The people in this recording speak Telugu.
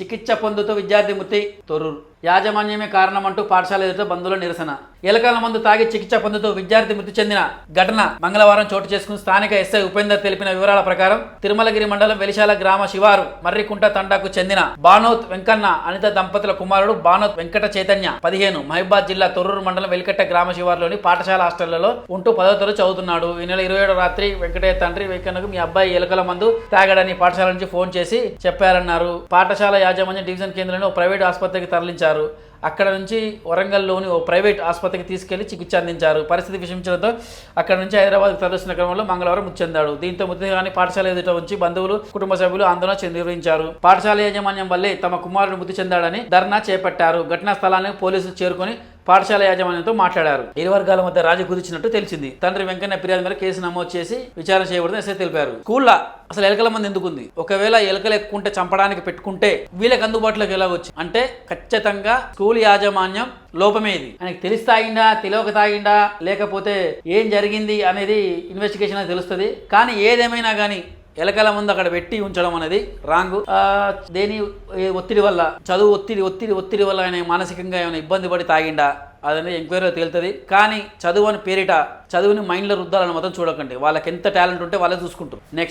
చికిత్స పొందుతూ విద్యార్థి మృతి తొర్రూరు. యాజమాన్యమే కారణమంటూ పాఠశాల ఎదుట బంధువుల నిరసన. ఎలకాల మందు తాగి చికిత్స పొందుతూ విద్యార్థి మృతి చెందిన ఘటన మంగళవారం చోటు చేసుకుని స్థానిక ఎస్ఐ ఉపేందర్ తెలిపిన వివరాల ప్రకారం తిరుమలగిరి మండలం వెలిశాల గ్రామ శివారు మర్రికుంట తండాకు చెందిన బానోత్ వెంకన్న అనిత దంపతుల కుమారుడు బానోత్ వెంకట చైతన్య పదిహేను మహిబాద్ జిల్లా తొర్రూరు మండలం వెలికట్ట గ్రామ శివారులోని పాఠశాల హాస్టళ్ళలో ఉంటూ పదో తరగతి చదువుతున్నాడు. ఈ నెల ఇరవై ఏడు రాత్రి వెంకటయ్య తండ్రి వెంకన్నకు మీ అబ్బాయి ఎలకల మందు తాగాడని పాఠశాల నుంచి ఫోన్ చేసి చెప్పారన్నారు. పాఠశాల యాజమాన్యం డివిజన్ కేంద్రంలో ప్రైవేట్ ఆసుపత్రికి తరలించారు. అక్కడ నుంచి వరంగల్లోని ఓ ప్రైవేట్ ఆసుపత్రికి తీసుకెళ్ళి చికిత్స అందించారు. పరిస్థితి విషమించడంతో అక్కడ నుంచి హైదరాబాద్ తరలిస్తున్న క్రమంలో మంగళవారం మృతి చెందాడు దీంతో మృతదేహాన్ని పాఠశాల ఎదుట ఉంచి బంధువులు కుటుంబ సభ్యులు ఆందోళన నిర్వహించారు పాఠశాల యాజమాన్యం వల్లే తమ కుమారుడు మృతి చెందాడని ధర్నా చేపట్టారు. ఘటనా స్థలానికి పోలీసులు చేరుకొని పాఠశాల యాజమాన్యంతో మాట్లాడారు. ఇరు వర్గాల మధ్య రాజు కుదిర్చినట్టు తెలిసింది. తండ్రి వెంకన్న ఫిర్యాదు మీద కేసు నమోదు చేసి విచారణ చేయబడింది ఎస్ఐ తెలిపారు. స్కూల్లో అసలు ఎలకల మంది ఎందుకు ఉంది? ఒకవేళ ఎలకలు ఎక్కుంటే చంపడానికి పెట్టుకుంటే వీళ్ళకి అందుబాటులోకి వెళ్ళవచ్చు అంటే ఖచ్చితంగా స్కూల్ యాజమాన్యం లోపమే ఇది. ఆయనకి తెలిసి తాగిందా తెలియక తాగిందా? లేకపోతే ఏం జరిగింది అనేది ఇన్వెస్టిగేషన్ తెలుస్తుంది. కానీ ఏదేమైనా కానీ ఎలకల ముందు అక్కడ పెట్టి ఉంచడం అనేది రాంగ్. దేని ఒత్తిడి వల్ల చదువు ఒత్తిడి ఒత్తిడి ఒత్తిడి వల్ల ఆయన మానసికంగా ఏమైనా ఇబ్బంది పడి తాగిండా అదనేది ఎంక్వైరీలో తేలుతుంది. కానీ చదువు అని పేరిట చదువుని మైండ్లో రుద్దాలని మాత్రం చూడకండి. వాళ్ళకి ఎంత టాలెంట్ ఉంటే వాళ్ళే చూసుకుంటారు. నెక్స్ట్